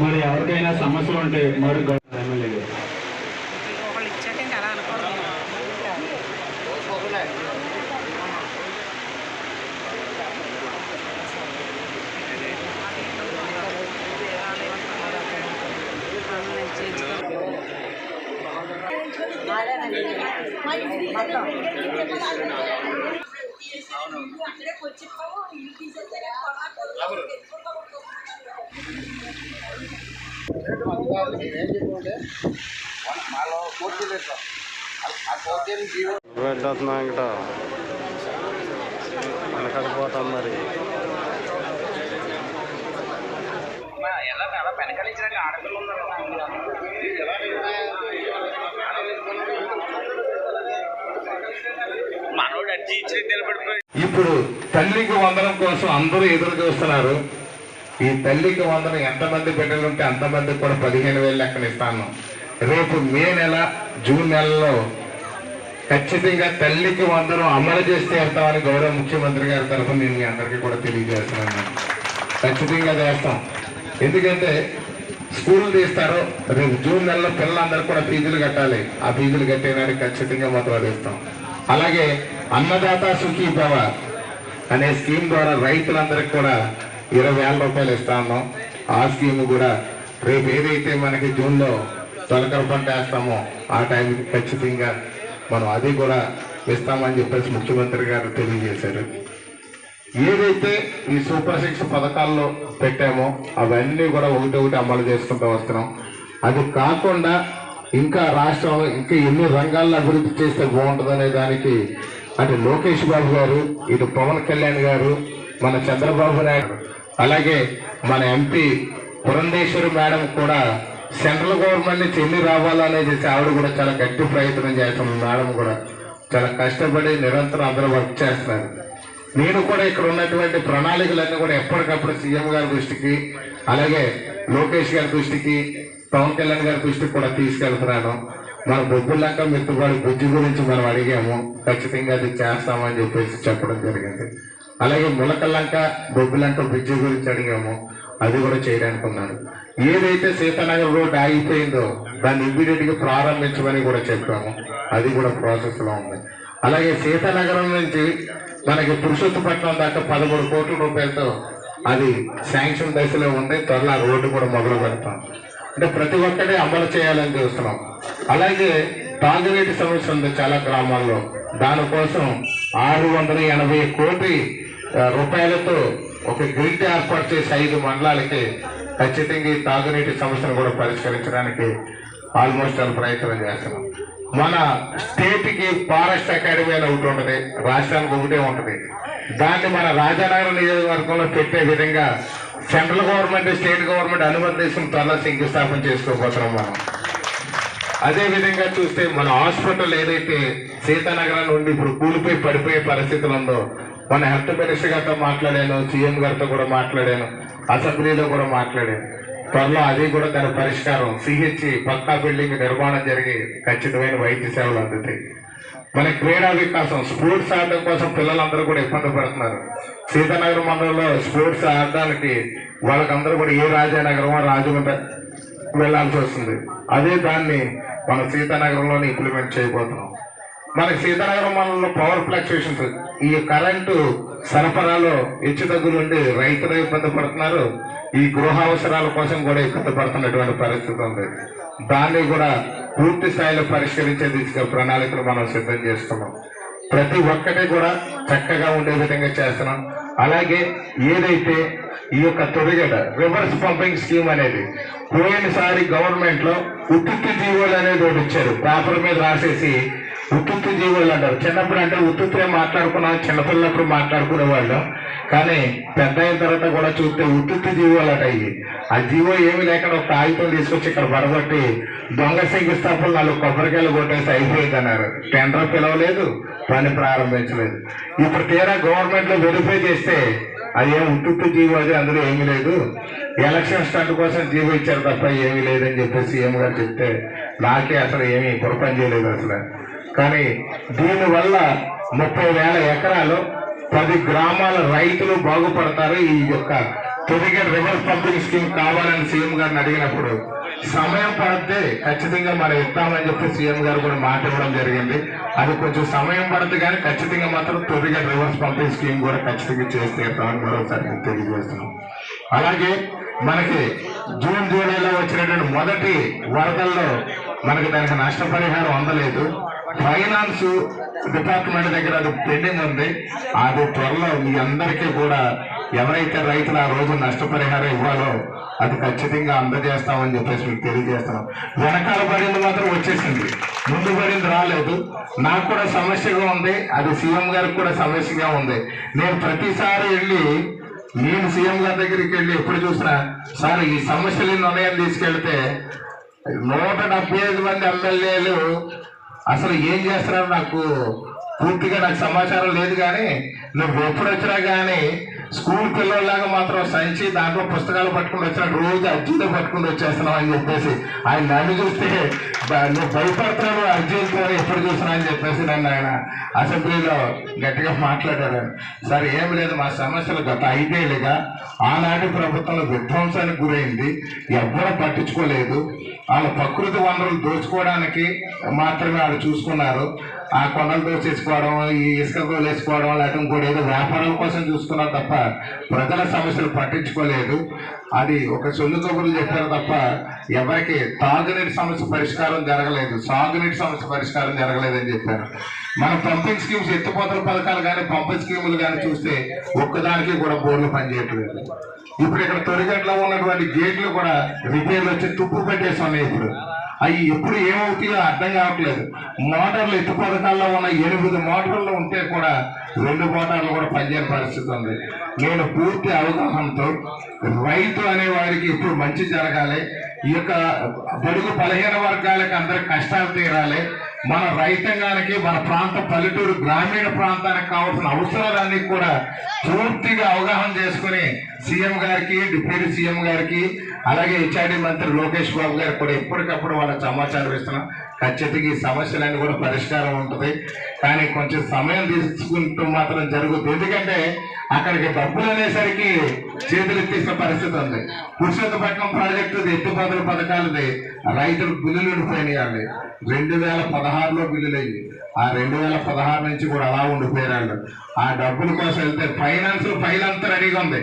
మరి ఎవరికైనా సమస్యలు ఉంటే మరి గౌరవ ఎమ్మెల్యే గారు. ఒకళ్ళు ఇచ్చాక ఇంకా అలా అనుకోవడం వెళ్ళొస్తున్నా ఇక్కడ వెనకడిపోతాం మరి. ఎలా వెనకాల ఇచ్చి ఆడపిల్ల ఇప్పుడు తల్లికి వందనం కోసం అందరూ ఎదురు చూస్తున్నారు. ఈ తల్లికి వందనం ఎంతమంది బిడ్డలు ఉంటే అంతమందికి కూడా పదిహేను వేలు లెక్కన ఇస్తాను. రేపు మే నెల జూన్ నెలలో ఖచ్చితంగా తల్లికి వందనం అమలు చేస్తే వెళ్తామని గౌరవ ముఖ్యమంత్రి గారి తరఫున నేను మీ అందరికీ కూడా తెలియజేస్తున్నాను. ఖచ్చితంగా చేస్తాం. ఎందుకంటే స్కూల్ తీస్తారు రేపు జూన్ నెలలో పిల్లలందరూ కూడా ఫీజులు కట్టాలి. ఆ ఫీజులు కట్టేనానికి ఖచ్చితంగా మొదలు అలాగే అన్నదాత సుఖీ భవ అనే స్కీమ్ ద్వారా రైతులందరికీ కూడా ఇరవై వేల రూపాయలు ఇస్తా ఉన్నాం. ఆ స్కీమ్ కూడా రేపు ఏదైతే మనకి జూన్లో తొలకర పంట వేస్తామో ఆ టైంకి ఖచ్చితంగా మనం అది కూడా ఇస్తామని చెప్పేసి ముఖ్యమంత్రి గారు తెలియజేశారు. ఏదైతే ఈ సూపర్ సిక్స్ పథకాల్లో పెట్టామో అవన్నీ కూడా ఒకటి ఒకటి అమలు చేసుకుంటూ వస్తున్నాం. అది కాకుండా ఇంకా రాష్ట్రంలో ఇంకా ఎన్ని రంగాల్లో అభివృద్ధి చేస్తే బాగుంటుందనే దానికి అటు లోకేష్ బాబు గారు ఇటు పవన్ కళ్యాణ్ గారు మన చంద్రబాబు నాయుడు అలాగే మన ఎంపీ పురంధేశ్వరి మేడం కూడా సెంట్రల్ గవర్నమెంట్ నుంచి ఎన్ని రావాలనేది ఆవిడ కూడా చాలా గట్టి ప్రయత్నం చేస్తున్నారు మేడం కూడా చాలా కష్టపడి నిరంతరం అందరూ వర్క్ చేస్తున్నారు. నేను కూడా ఇక్కడ ఉన్నటువంటి ప్రణాళికలన్నీ కూడా ఎప్పటికప్పుడు సీఎం గారి దృష్టికి అలాగే లోకేష్ గారి దృష్టికి పవన్ కళ్యాణ్ గారి దృష్టికి కూడా తీసుకెళ్తున్నాను. మన బొబ్బులంక మిత్తుబాడి బుజ్జి గురించి మనం అడిగాము. ఖచ్చితంగా అది చేస్తామని చెప్పేసి చెప్పడం జరిగింది. అలాగే ములకలంక బొబ్బులంక బ్రిడ్జి గురించి అడిగాము. అది కూడా చేయడానికి ఉన్నాను ఏదైతే సీతానగర్ రోడ్ ఆగిపోయిందో దాన్ని ఇమ్మీడియట్గా ప్రారంభించమని కూడా చెప్పాము. అది కూడా ప్రాసెస్లో ఉంది. అలాగే సీతానగరం నుంచి మనకి పురుషోత్తపట్నం దాకా పదమూడు కోట్ల రూపాయలతో అది శాంక్షన్ దశలో ఉంది. త్వరలో రోడ్డు కూడా మొదలు పెడతాం అంటే ప్రతి ఒక్కటి అమలు చేయాలని చూస్తున్నాం. అలాగే తాగునీటి సమస్య ఉంది చాలా గ్రామాల్లో. దానికోసం ఆరు వందల ఎనభై కోటి రూపాయలతో ఒక గ్రిడ్ ఏర్పాటు చేసి ఐదు మండలాలకి ఖచ్చితంగా ఈ తాగునీటి సమస్యను కూడా పరిష్కరించడానికి ఆల్మోస్ట్ అని ప్రయత్నం చేస్తున్నాం. మన స్టేట్కి ఫారెస్ట్ అకాడమీ అని ఒకటి ఉంటుంది రాష్ట్రానికి ఒకటే ఉంటుంది. దాన్ని మన రాజానగరం నియోజకవర్గంలో పెట్టే విధంగా సెంట్రల్ గవర్నమెంట్ స్టేట్ గవర్నమెంట్ అనుబంధించిన త్వరలో శంకుస్థాపన చేసుకోబోతున్నాం మనం. అదే విధంగా చూస్తే మన హాస్పిటల్ ఏదైతే సీతానగరం నుండి ఇప్పుడు కూలిపోయి పడిపోయే పరిస్థితులు ఉందో మన హెల్త్ మినిస్టర్ గారితో మాట్లాడాను సీఎం గారితో కూడా మాట్లాడాను అసెంబ్లీలో కూడా మాట్లాడాను. త్వరలో అది కూడా దాని పరిష్కారం సిహెచ్ పక్కా బిల్డింగ్ నిర్మాణం జరిగి ఖచ్చితమైన వైద్య సేవలు అందుతాయి. మన క్రీడా వికాసం స్పోర్ట్స్ ఆడడం కోసం పిల్లలందరూ కూడా ఇబ్బంది పడుతున్నారు. సీతానగరం మండలంలో స్పోర్ట్స్ ఆడడానికి వాళ్ళకందరూ కూడా ఏ రాజానగరం రాజమండ్రి వెళ్ళాల్సి వస్తుంది. అదే దాన్ని మన సీతానగరంలోనే ఇంప్లిమెంట్ చేయబోతున్నాం. మనకి సీతానగరం మండలంలో పవర్ ఫ్లక్చుయేషన్స్ ఈ కరెంటు సరఫరాలో హెచ్చు తగ్గులుండి రైతులు ఇబ్బంది పడుతున్నారు. ఈ గృహ అవసరాల కోసం కూడా ఇబ్బంది పడుతున్నటువంటి పరిస్థితి ఉంది. దాన్ని కూడా పూర్తి స్థాయిలో పరిష్కరించే దిశగా ప్రణాళికలు మనం సిద్ధం చేస్తున్నాం ప్రతి ఒక్కటి కూడా చక్కగా ఉండే విధంగా చేస్తున్నాం. అలాగే ఏదైతే ఈ యొక్క తొడిగడ రివర్స్ పంపింగ్ స్కీమ్ అనేది పోయినసారి గవర్నమెంట్లో ఉత్తుత్తి జీవోలు అనేది ఒకటి ఇచ్చారు. పేపర్ మీద రాసేసి ఉత్తుత్తి జీవోలు అంటారు. చిన్నప్పుడు అంటే ఉత్తుత్తే మాట్లాడుకున్నాం చిన్నపిల్లప్పుడు మాట్లాడుకునే వాళ్ళం కానీ పెద్ద అయిన తర్వాత కూడా చూస్తే ఉత్తుత్తి జీవోలు అట అయ్యి. ఆ జీవో ఏమి లేకుండా ఒక కాగితం తీసుకొచ్చి ఇక్కడ పడబట్టి దొంగ శంకుస్థాపన నాలుగు కొబ్బరికాయలు కొట్టేసి అయిపోయింది అన్నారు. టెండర్ పిలవలేదు పని ప్రారంభించలేదు. ఇప్పుడు తీరా గవర్నమెంట్లో వెరిఫై చేస్తే అది ఏం ఉట్టుట్టు జీవో అది అందులో ఏమీ లేదు. ఎలక్షన్ స్టంట్ కోసం జీవో ఇచ్చారు తప్ప ఏమీ లేదని చెప్పేసి సీఎం గారు చెప్తే నాకే అసలు ఏమీ పొరపని చేయలేదు అసలు. కానీ దీనివల్ల ముప్పై వేల ఎకరాలు పది గ్రామాల రైతులు బాగుపడతారు. ఈ యొక్క తొలిగా రివర్స్ పంపింగ్ స్కీమ్ కావాలని సీఎం గారిని అడిగినప్పుడు సమయం పడితే ఖచ్చితంగా మనం ఇస్తామని చెప్పి సీఎం గారు కూడా మాట ఇవ్వడం జరిగింది. అది కొంచెం సమయం పడుతుంది కానీ ఖచ్చితంగా మాత్రం తొలిగా రివర్స్ పంపింగ్ స్కీమ్ కూడా ఖచ్చితంగా చేస్తే తీరుతామని మరోసారి తెలియజేస్తున్నాం. అలాగే మనకి జూన్ జూలైలో వచ్చినటువంటి మొదటి వరదల్లో మనకి దానికి నష్టపరిహారం అందలేదు. ఫైనాన్స్ డిపార్ట్మెంట్ దగ్గర అది పెండింగ్ ఉంది. అది త్వరలో మీ అందరికీ కూడా ఎవరైతే రైతులు ఆ రోజు నష్టపరిహారం ఇవ్వాలో అది ఖచ్చితంగా అందజేస్తామని చెప్పేసి మీకు తెలియజేస్తున్నాం. వెనకాల పడింది మాత్రం వచ్చేసింది. ముందు పడింది రాలేదు. నాకు కూడా సమస్యగా ఉంది. అది సీఎం గారికి కూడా సమస్యగా ఉంది. నేను ప్రతిసారి వెళ్ళి నేను సీఎం గారి దగ్గరికి వెళ్ళి ఎప్పుడు చూసినా సార్ ఈ సమస్యలు నిర్ణయం తీసుకెళ్తే నూట డెబ్బై ఐదు మంది ఎమ్మెల్యేలు అసలు ఏం చేస్తున్నారో నాకు? పూర్తిగా నాకు సమాచారం లేదు కానీ నువ్వు ఎప్పుడు వచ్చినా కానీ స్కూల్ పిల్లల్లాగా మాత్రం సంచి దాంట్లో పుస్తకాలు పట్టుకుని వచ్చినా రోజు అర్జీలు పట్టుకుని వచ్చేస్తున్నావు అని చెప్పేసి ఆయన నన్ను చూస్తే నువ్వు భయపడుతున్నావు అర్జీలతో ఎప్పుడు చూసినా అని చెప్పేసి నన్ను ఆయన అసెంబ్లీలో గట్టిగా మాట్లాడారు సార్ ఏం లేదు మా సమస్యలు గత ఐదేళ్ళుగా ఆనాటి ప్రభుత్వంలో విధ్వంసానికి గురైంది. ఎవ్వరూ పట్టించుకోలేదు. వాళ్ళ ప్రకృతి వనరులు దోచుకోవడానికి మాత్రమే వాళ్ళు చూసుకున్నారు. ఆ కొండలు దోచేసుకోవడం ఈ ఇసుక వేసుకోవడం లేకపోతే ఇంకోటి ఏదో వ్యాపారం కోసం చూసుకున్నారు తప్ప ప్రజల సమస్యలు పట్టించుకోలేదు. అది ఒక సొల్లు కబుర్లు చెప్పారు తప్ప ఎవరికి తాగునీటి సమస్య పరిష్కారం జరగలేదు. సాగునీటి సమస్య పరిష్కారం జరగలేదని చెప్పారు. మన పంపింగ్ స్కీమ్స్ ఎత్తిపోతల పథకాలు కానీ పంపింగ్ స్కీములు కానీ చూస్తే ఒక్కదానికి కూడా బోర్లు పనిచేయట్లేదు. ఇప్పుడు ఇక్కడ తొలిగట్లో ఉన్నటువంటి గేట్లు కూడా రిపేర్లు వచ్చి తుప్పు పెట్టేసి ఉన్నాయి ఇప్పుడు. అవి ఎప్పుడు ఏమవుతాయో అర్థం కావట్లేదు. మోటార్లు ఎత్తు పథకాల్లో ఉన్న ఎనిమిది మోటార్లు ఉంటే కూడా రెండు మోటార్లు కూడా పనిచేయని పరిస్థితి ఉంది. నేను పూర్తి అవగాహనతో రైతు అనే వారికి ఇప్పుడు మంచి జరగాలి. ఈ యొక్క బడుగు బలహీన వర్గాలకు అందరికి కష్టాలు తీరాలి. మన రైతాంగానికి మన ప్రాంత పల్లెటూరు గ్రామీణ ప్రాంతానికి కావాల్సిన అవసరాలన్నీ కూడా పూర్తిగా అవగాహన చేసుకుని సీఎం గారికి డిప్యూటీ సీఎం గారికి అలాగే హెచ్ఆర్డి మంత్రి లోకేష్ బాబు గారు కూడా ఎప్పటికప్పుడు వాళ్ళకి సమాచారం ఇస్తున్నాం. ఖచ్చితంగా ఈ సమస్యలన్నీ కూడా పరిష్కారం ఉంటుంది. కానీ కొంచెం సమయం తీసుకుంటూ మాత్రం జరుగుతుంది. ఎందుకంటే అక్కడికి డబ్బులు అనేసరికి చేతులు ఎత్తేసిన పరిస్థితి ఉంది. పురుషోత్తపట్నం ప్రాజెక్టు ఎత్తుపోతల పథకాలది రైతులు బిల్లులు ఉండిపోయినాయి రెండు వేల పదహారులో బిల్లులు అయ్యి. ఆ రెండు వేల పదహారు నుంచి కూడా అలా ఉండిపోయారు ఆ డబ్బుల కోసం వెళ్తే ఫైనాన్స్ ఫైల్ అంతా రెడీగా ఉంది.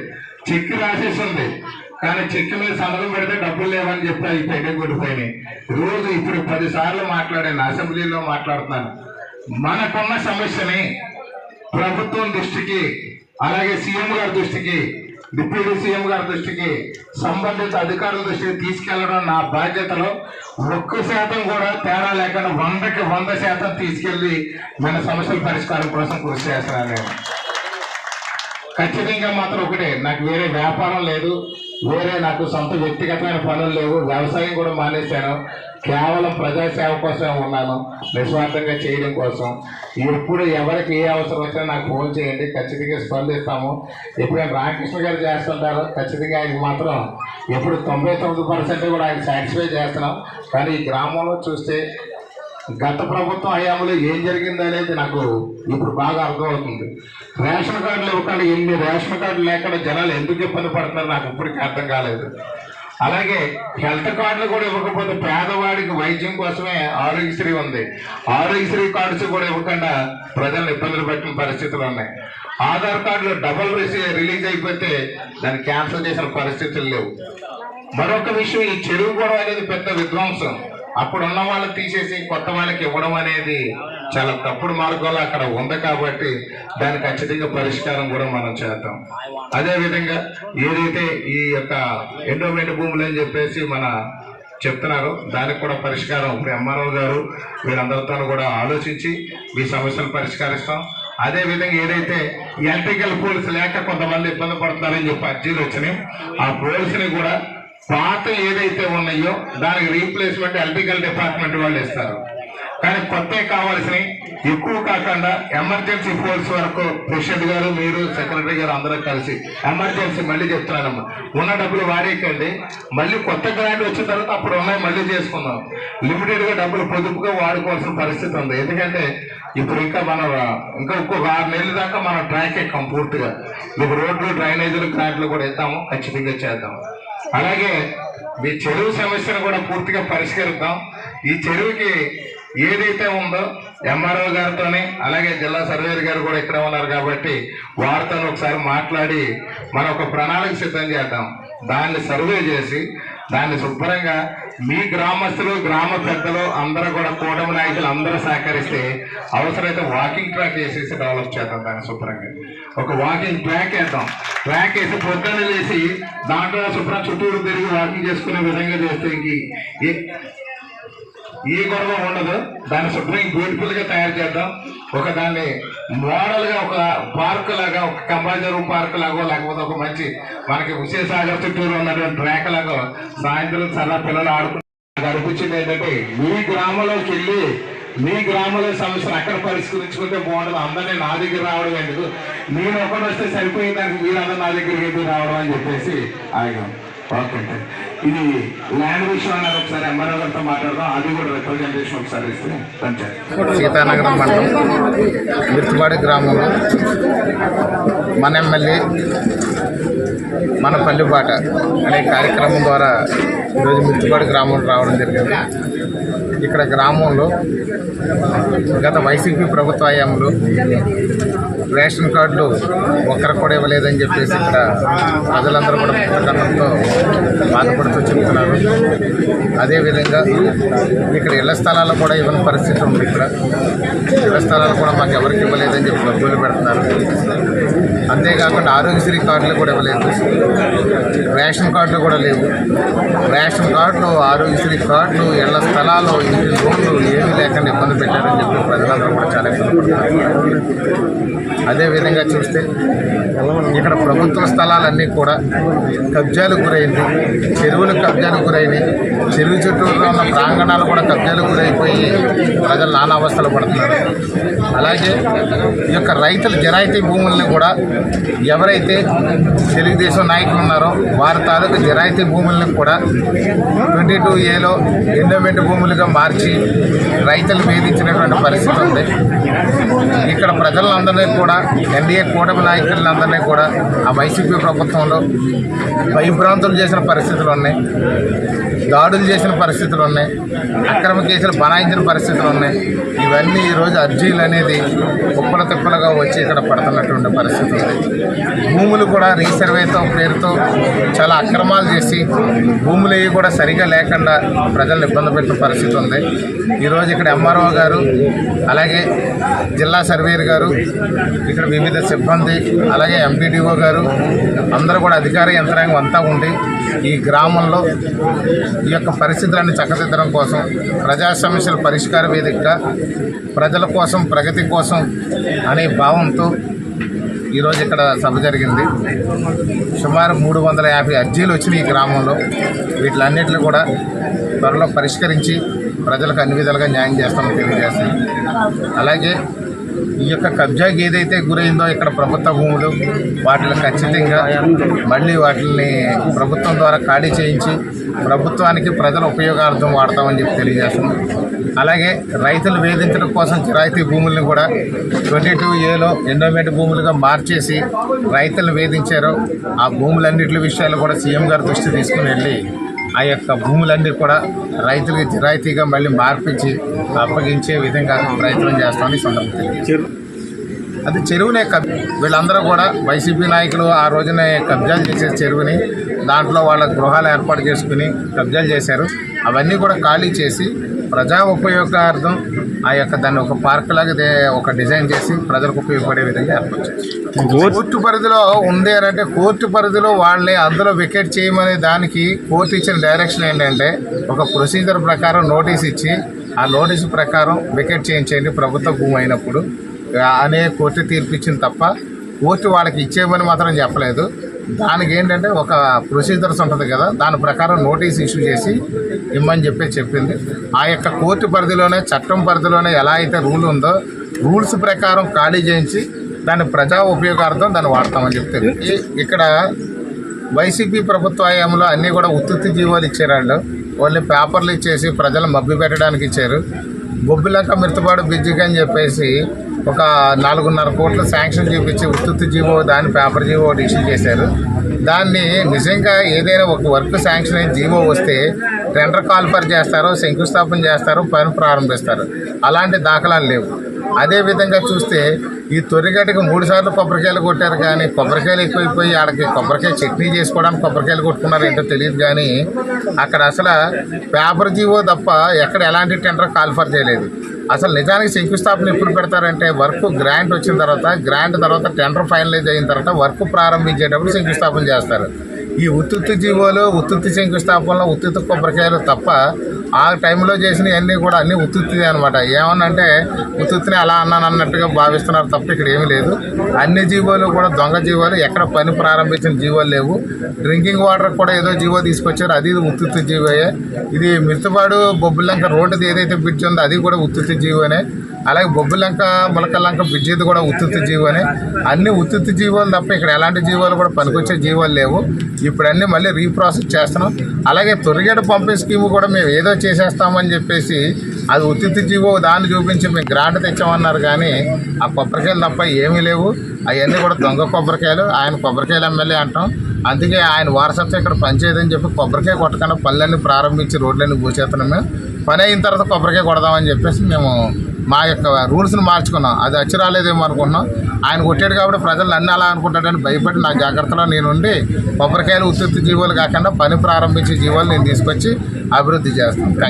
చెక్ రాసేసి ఉంది. కానీ చెక్ మీద సంతకం పెడితే డబ్బులు లేవని చెప్పి అవి పెండింగ్ రోజు ఇప్పుడు పది సార్లు మాట్లాడాను అసెంబ్లీలో మాట్లాడుతున్నాను. మనకున్న సమస్యని ప్రభుత్వం దృష్టికి అలాగే సీఎం గారి దృష్టికి డిప్యూటీ సీఎం గారి దృష్టికి సంబంధిత అధికారుల దృష్టికి తీసుకెళ్ళడం నా బాధ్యతలో. ఒక్క శాతం కూడా తేడా లేకుండా వందకి వంద శాతం తీసుకెళ్ళి మన సమస్యల పరిష్కారం కోసం కృషి చేస్తున్నాను. నేను ఖచ్చితంగా మాత్రం ఒకటే నాకు వేరే వ్యాపారం లేదు వేరే నాకు సొంత వ్యక్తిగతమైన పనులు లేవు వ్యవసాయం కూడా మానేశాను కేవలం ప్రజాసేవ కోసం ఉన్నాను నిస్వార్థంగా చేయడం కోసం. ఎప్పుడు ఎవరికి ఏ అవసరం వచ్చినా నాకు ఫోన్ చేయండి ఖచ్చితంగా స్పందిస్తాము. ఎప్పుడైనా రామకృష్ణ గారు చేస్తుంటారు ఖచ్చితంగా ఆయనకి మాత్రం ఎప్పుడు తొంభై తొమ్మిది పర్సెంట్ కూడా ఆయన సాటిస్ఫై చేస్తున్నాం. కానీ ఈ గ్రామంలో చూస్తే గత ప్రభుత్వం హయాంలో ఏం జరిగింది అనేది నాకు ఇప్పుడు బాగా అర్థమవుతుంది. రేషన్ కార్డులు ఇవ్వకుండా ఎన్ని రేషన్ కార్డులు లేకుండా జనాలు ఎందుకు ఇబ్బంది పడుతున్నారు నాకు ఇప్పటికీ అర్థం కాలేదు. అలాగే హెల్త్ కార్డులు కూడా ఇవ్వకపోతే పేదవాడికి వైద్యం కోసమే ఆరోగ్యశ్రీ ఉంది. ఆరోగ్యశ్రీ కార్డ్స్ కూడా ఇవ్వకుండా ప్రజలను ఇబ్బందులు పెట్టిన పరిస్థితులు ఉన్నాయి. ఆధార్ కార్డులు డబల్ రిలీజ్ అయిపోతే దాన్ని క్యాన్సిల్ చేసిన పరిస్థితులు లేవు. మరొక విషయం ఈ చెరువు గొడవ అనేది పెద్ద విధ్వంసం. అప్పుడు ఉన్న వాళ్ళు తీసేసి కొత్త వాళ్ళకి ఇవ్వడం అనేది చాలా తప్పుడు మార్గంలో అక్కడ ఉంది కాబట్టి దానికి ఖచ్చితంగా పరిష్కారం కూడా మనం చేద్దాం. అదేవిధంగా ఏదైతే ఈ యొక్క ఎండోమెంట్ భూములు అని చెప్పేసి మన చెప్తున్నారు దానికి కూడా పరిష్కారం ఇప్పుడు ఎంఆర్ఓ గారు వీరందరితో కూడా ఆలోచించి మీ సమస్యలు పరిష్కరిస్తాం. అదేవిధంగా ఏదైతే ఎలక్ట్రికల్ పోల్స్ లేక కొంతమంది ఇబ్బంది పడుతున్నారని చెప్పి అర్జీలు వచ్చినాయి ఆ పోల్స్ని కూడా పాత ఏదైతే ఉన్నాయో దానికి రీప్లేస్మెంట్ ఎలక్ట్రికల్ డిపార్ట్మెంట్ వాళ్ళు ఇస్తారు. కానీ కొత్త కావాల్సినవి ఎక్కువ కాకుండా ఎమర్జెన్సీ ఫోర్స్ వరకు ప్రెసిడెంట్ గారు మీరు సెక్రటరీ గారు అందరూ కలిసి ఎమర్జెన్సీ మళ్ళీ చెప్తున్నానమ్మా. ఉన్న డబ్బులు వాడేకండి మళ్ళీ కొత్త గ్రాంట్ వచ్చిన తర్వాత అప్పుడు ఉన్నాయి మళ్ళీ చేసుకుందాం. లిమిటెడ్గా డబ్బులు పొదుపుగా వాడుకోవాల్సిన పరిస్థితి ఉంది. ఎందుకంటే ఇప్పుడు ఇంకా మనం ఇంకా ఇంకొక ఆరు నెలల దాకా మనం ట్రాక్ ఎక్కాం పూర్తిగా మీకు రోడ్లు డ్రైనేజీలు గ్రాంట్లు కూడా ఇద్దాము. ఖచ్చితంగా చేద్దాం అలాగే మీ చెరువు సమస్యను కూడా పూర్తిగా పరిష్కరిద్దాం. ఈ చెరువుకి ఏదైతే ఉందో ఎంఆర్ఓ గారితోని అలాగే జిల్లా సర్వేర్ గారు కూడా ఇక్కడ ఉన్నారు కాబట్టి వారితో ఒకసారి మాట్లాడి మనం ఒక ప్రణాళిక సిద్ధం చేద్దాం. దాన్ని సర్వే చేసి దాన్ని శుభ్రంగా మీ గ్రామస్తులు గ్రామ పెద్దలు అందరూ కూడా కూటమి నాయకులు అందరూ సహకరిస్తే అవసరమైతే వాకింగ్ ట్రాక్ వేసేసి డెవలప్ చేద్దాం దాన్ని శుభ్రంగా. ఒక వాకింగ్ ట్రాక్ వేద్దాం. ట్రాక్ వేసి పొద్దున్న వేసి దాంట్లో శుభ్రం చుట్టూరు తిరిగి వాకింగ్ చేసుకునే విధంగా చేస్తే ఇంక ఏ- గొడవ ఉండదు. దాన్ని శుభ్రం బ్యూటిఫుల్గా తయారు చేద్దాం. ఒక దాన్ని మోడల్గా ఒక పార్క్ లాగా ఒక కంబాజరు పార్క్ లాగో లేకపోతే ఒక మంచి మనకి విశేషాగర్ చుట్టూరు ఉన్నటువంటి ట్రాక్ లాగా సాయంత్రం చాలా పిల్లలు ఆడుకుంటారు అనిపించింది ఏంటంటే మీ గ్రామంలోకి వెళ్ళి మీ గ్రామంలో సమస్యలు అక్కడ పరిష్కరించుకుంటే బాగుంటుంది అందరినీ నా దగ్గర రావడం ఎందుకు? నేను ఒకటి వస్తే సరిపోయే దానికి మీరందరూ నా దగ్గరికి ఎందుకు రావడం అని చెప్పేసి ఆగాం. ఓకే అండి. ఇది ల్యాండ్ విషయం అన్నది ఒకసారి ఎంఆర్ఓ గారితో మాట్లాడదాం. అది కూడా రిప్రజెంటేషన్ ఒకసారి ఇస్తే పంచాయతీ. సీతానగరం మండలం మిర్చిపాడి గ్రామంలో మన ఎమ్మెల్యే మన పల్లెబాట అనే కార్యక్రమం ద్వారా ఈరోజు మిర్చిపాడు గ్రామం రావడం జరిగింది. ఇక్కడ గ్రామంలో గత వైసీపీ ప్రభుత్వ హయాంలో రేషన్ కార్డులు ఒక్కరికి కూడా ఇవ్వలేదని చెప్పేసి ఇక్కడ ప్రజలందరూ కూడా పుస్తకంతో బాధపడుతూ చెప్తున్నారు. అదేవిధంగా ఇక్కడ ఇళ్ళ స్థలాలు కూడా ఇవ్వని పరిస్థితి ఉంది ఇక్కడ. ఇళ్ళ స్థలాలు కూడా మాకు ఎవరికి ఇవ్వలేదని చెప్పి డబ్బులు పెడుతున్నారు. అంతేకాకుండా ఆరోగ్యశ్రీ కార్డులు కూడా ఇవ్వలేదు. రేషన్ కార్డులు కూడా లేవు. రేషన్ కార్డులు ఆరోగ్యశ్రీ కార్డులు ఇళ్ళ స్థలాలు ఇంటి లోన్లు ఏమీ లేకుండా ఇబ్బంది పెట్టారని చెప్పి ప్రజలందరూ కూడా చాలా ఇబ్బంది అదేవిధంగా చూస్తే ఇక్కడ ప్రభుత్వ స్థలాలన్నీ కూడా కబ్జాలకు గురైంది చెరువులకు కబ్జాలకు గురైనాయి చెరువు చుట్టూ ఉన్న ప్రాంగణాలు కూడా కబ్జాలకు గురైపోయి ప్రజలు నానా అవస్థలు పడుతున్నారు. అలాగే ఈ యొక్క రైతుల జరాయితీ భూముల్ని కూడా ఎవరైతే తెలుగుదేశం నాయకులు ఉన్నారో వారి తాలూకు జరాయితీ భూముల్ని కూడా ట్వంటీ టూ ఏలో ఎండోమెంట్ భూములుగా మార్చి రైతులు వేధించినటువంటి పరిస్థితి ఉంది. ఇక్కడ ప్రజలందరినీ కూడా ఎన్డీఏ కూటమి నాయకులందరినీ కూడా ఆ వైసీపీ ప్రభుత్వంలో భయభ్రాంతులు చేసిన పరిస్థితులు ఉన్నాయి. దాడులు చేసిన పరిస్థితులు ఉన్నాయి. అక్రమ కేసులు బనాయించిన పరిస్థితులు ఉన్నాయి. ఇవన్నీ ఈరోజు అర్జీలు అనేది కుప్పల తిప్పలుగా వచ్చి ఇక్కడ పడుతున్నటువంటి పరిస్థితి. ఉంది భూములు కూడా రీసర్వేతో పేరుతో చాలా అక్రమాలు చేసి భూములు ఇవి కూడా సరిగా లేకుండా ప్రజలను ఇబ్బంది పెట్టిన పరిస్థితి ఉంది. ఈరోజు ఇక్కడ ఎంఆర్ఓ గారు అలాగే జిల్లా సర్వేయర్ గారు ఇక్కడ వివిధ సిబ్బంది అలాగే ఎంపీడీఓ గారు అందరూ కూడా అధికార యంత్రాంగం అంతా ఉండి ఈ గ్రామంలో ఈ యొక్క పరిస్థితులను చక్కదిద్దడం కోసం ప్రజా సమస్యల పరిష్కార వేదికగా ప్రజల కోసం ప్రగతి కోసం అనే భావంతో ఈరోజు ఇక్కడ సభ జరిగింది. సుమారు మూడు వందల యాభై అర్జీలు వచ్చినాయి ఈ గ్రామంలో. వీటిలన్నింటినీ కూడా త్వరలో పరిష్కరించి ప్రజలకు అన్ని విధాలుగా న్యాయం చేస్తామని తెలియజేస్తాం అలాగే ఈ యొక్క కబ్జాకి ఏదైతే గురైందో ఇక్కడ ప్రభుత్వ భూములు వాటిని ఖచ్చితంగా మళ్ళీ వాటిని ప్రభుత్వం ద్వారా ఖాళీ చేయించి ప్రభుత్వానికి ప్రజల ఉపయోగార్థం వాడతామని చెప్పి తెలియజేస్తున్నాం. అలాగే రైతులు వేధించడం కోసం చిరాయితీ భూములను కూడా ట్వంటీ టూ ఏలో ఎండోమెంట్ భూములుగా మార్చేసి రైతులను వేధించారు. ఆ భూములన్నింటి విషయాలు కూడా సీఎం గారు దృష్టి తీసుకుని వెళ్ళి ఆ యొక్క భూములన్నీ కూడా రైతులకి జిరాయితీగా మళ్ళీ మార్పించి అప్పగించే విధంగా ప్రయత్నం చేస్తామని సందర్భం అది చెరువునే కబ్ వీళ్ళందరూ కూడా వైసీపీ నాయకులు ఆ రోజునే కబ్జాలు చేసే చెరువుని దాంట్లో వాళ్ళ గృహాలు ఏర్పాటు చేసుకుని కబ్జాలు చేశారు. అవన్నీ కూడా ఖాళీ చేసి ప్రజా ఉపయోగార్థం ఆ యొక్క దాన్ని ఒక పార్క్ లాగా ఒక డిజైన్ చేసి ప్రజలకు ఉపయోగపడే విధంగా ఏర్పాటు చేశారు. కోర్టు పరిధిలో ఉంది అంటే కోర్టు పరిధిలో వాళ్ళని అందులో వికెట్ చేయమనే దానికి కోర్టు ఇచ్చిన డైరెక్షన్ ఏంటంటే ఒక ప్రొసీజర్ ప్రకారం నోటీస్ ఇచ్చి ఆ నోటీసు ప్రకారం వికెట్ చేయించండి ప్రభుత్వ భూమి అయినప్పుడు. అనే కోర్టు తీర్పిచ్చింది తప్ప కోర్టు వాళ్ళకి ఇచ్చేయమని మాత్రం చెప్పలేదు. దానికి ఏంటంటే ఒక ప్రొసీజర్స్ ఉంటుంది కదా దాని ప్రకారం నోటీస్ ఇష్యూ చేసి ఇమ్మని చెప్పి చెప్పింది. ఆ యొక్క కోర్టు పరిధిలోనే చట్టం పరిధిలోనే ఎలా అయితే రూల్ ఉందో రూల్స్ ప్రకారం ఖాళీ చేయించి దాన్ని ప్రజా ఉపయోగార్థం దాన్ని వాడతామని చెప్తారు ఇక్కడ వైసీపీ ప్రభుత్వ హయాంలో అన్నీ కూడా ఉత్తుత్తి జీవాలు ఇచ్చారు వాళ్ళు. ఓన్లీ పేపర్లు ఇచ్చేసి ప్రజలు మబ్బి పెట్టడానికి ఇచ్చారు. బొబ్బిలంక మిర్తపాడు బ్రిడ్జికి అని చెప్పేసి ఒక నాలుగున్నర కోట్లు శాంక్షన్ చూపించి ఉత్తుత్తి జీవో దాని పేపర్ జీవో ఒకటి ఇష్యూ చేశారు. దాన్ని నిజంగా ఏదైనా ఒక వర్క్ శాంక్షన్ అయిన జీవో వస్తే టెండర్ కాల్ఫర్ చేస్తారో శంకుస్థాపన చేస్తారో పని ప్రారంభిస్తారు. అలాంటి దాఖలాలు లేవు. అదే విధంగా చూస్తే ఈ తొరిగడ్డకి మూడు సార్లు కొబ్బరికాయలు కొట్టారు కానీ కొబ్బరికాయలు ఎక్కువైపోయి ఆడకి కొబ్బరికాయ చట్నీ చేసుకోవడానికి కొబ్బరికాయలు కొట్టుకున్నారు ఏంటో తెలియదు కానీ అక్కడ అసలు పేపర్ జీవో తప్ప ఎక్కడ ఎలాంటి టెండర్ కాల్ఫర్ చేయలేదు. అసలు నిజానికి శంకుస్థాపన ఎప్పుడు పెడతారంటే వర్క్ గ్రాంట్ వచ్చిన తర్వాత గ్రాంట్ తర్వాత టెండర్ ఫైనలైజ్ అయిన తర్వాత వర్క్ ప్రారంభించేటప్పుడు శంకుస్థాపన చేస్తారు. ఈ ఉత్తుత్తి జీవోలు ఉత్తుత్తి శంకుస్థాపనలో ఉత్తుత్తి కొబ్బరికాయలు తప్ప ఆ టైంలో చేసినవన్నీ కూడా అన్నీ ఉత్తుత్తిదే అనమాట ఏమన్నంటే ఉత్తుత్తిని అలా అన్నాను అన్నట్టుగా భావిస్తున్నారు తప్ప ఇక్కడ ఏమీ లేదు. అన్ని జీవోలు కూడా దొంగ జీవోలు ఎక్కడ పని ప్రారంభించిన జీవోలు లేవు. డ్రింకింగ్ వాటర్ కూడా ఏదో జీవో తీసుకొచ్చారు అది ఇది ఉత్తుత్తి జీవోయే. ఇది మిర్తుపాడు బొబ్బులంక రోడ్డుది ఏదైతే బ్రిడ్జ్ ఉందో అది కూడా ఉత్తుత్తి జీవోనే. అలాగే బొబ్బులంక ములకలంక బ్రిడ్జిది కూడా ఉత్తుత్తి జీవోనే అన్ని ఉత్తుత్తి జీవోలు తప్ప ఇక్కడ ఎలాంటి జీవోలు కూడా పనికొచ్చే జీవోలు లేవు. ఇప్పుడు అన్నీ మళ్ళీ రీప్రాసెస్ చేస్తున్నాం. అలాగే తొరిగేట పంపే స్కీమ్ కూడా మేము ఏదో చేసేస్తామని చెప్పేసి అది ఉత్తుత్తి జీవో దాన్ని చూపించి మేము గ్రాంట్ తెచ్చామన్నారు కానీ ఆ కొబ్బరికాయలు తప్ప ఏమీ లేవు. అవన్నీ కూడా దొంగ కొబ్బరికాయలు. ఆయన కొబ్బరికాయలు ఎమ్మెల్యే అంటాం. అందుకే ఆయన వారసత్వం ఇక్కడ పనిచేయదని చెప్పి కొబ్బరికాయ కొట్టకుండా పనులన్నీ ప్రారంభించి రోడ్లన్నీ పూసేస్తున్నాం మేము. పని అయిన తర్వాత కొబ్బరికాయ కొడదామని చెప్పేసి మేము మా యొక్క రూల్స్ని మార్చుకున్నాం. అది వచ్చి రాలేదేమో అనుకుంటున్నాం. ఆయన కొట్టాడు కాబట్టి ప్రజలు అన్నీ అలా అనుకుంటాడని భయపడి నా జాగ్రత్తలో నేను ఉండి కొబ్బరికాయలు ఉత్పత్తి జీవోలు కాకుండా పని ప్రారంభించే జీవోలు నేను తీసుకొచ్చి అభివృద్ధి చేస్తాను. Thank you